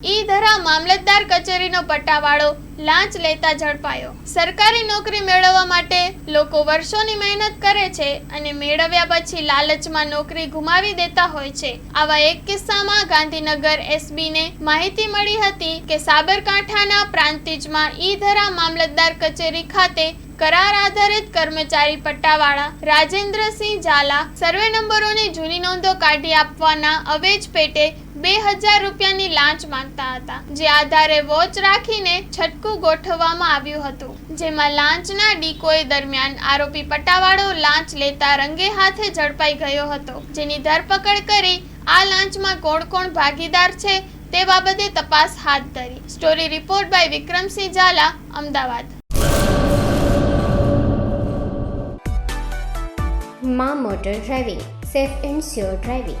ઈ ધરા મામલતદાર કચેરીનો પટ્ટાવાળો લાંચ લેતા ઝડપાયો. સરકારી નોકરી મેળવવા માટે લોકો વર્ષોની મહેનત કરે છે અને મેળવ્યા પછી લાલચમાં નોકરી ગુમાવી દેતા હોય છે. આવા એક કિસ્સામાં ગાંધીનગર એસબીને માહિતી મળી હતી કે સાબરકાંઠાના પ્રાંતિજમાં ઈધરા મામલતદાર કચેરી ખાતે કરાર આધારિત કર્મચારી પટ્ટાવાળા રાજેન્દ્રસિંહ ઝાલા સર્વે નંબરોની જૂની નોંધો કાઢી આપવાના અવેજ પેટે બે હજાર રૂપિયાની લાંચ માંગતા હતા, જે આધારે વોચ રાખીને છટકું ગોઠવવામાં આવ્યું હતું. જેમાં લાંચના ડીકોય દરમિયાન આરોપી પટ્ટાવાળો લાંચ લેતા રંગે હાથે ઝડપાઈ ગયો હતો. જેની ધરપકડ કરી આ લાંચમાં કોણ કોણ ભાગીદાર છે તે બાબતે તપાસ હાથ ધરી. Story report by Vikramsinh Zala, Ahmedabad. મા motor driving, safe and sure driving.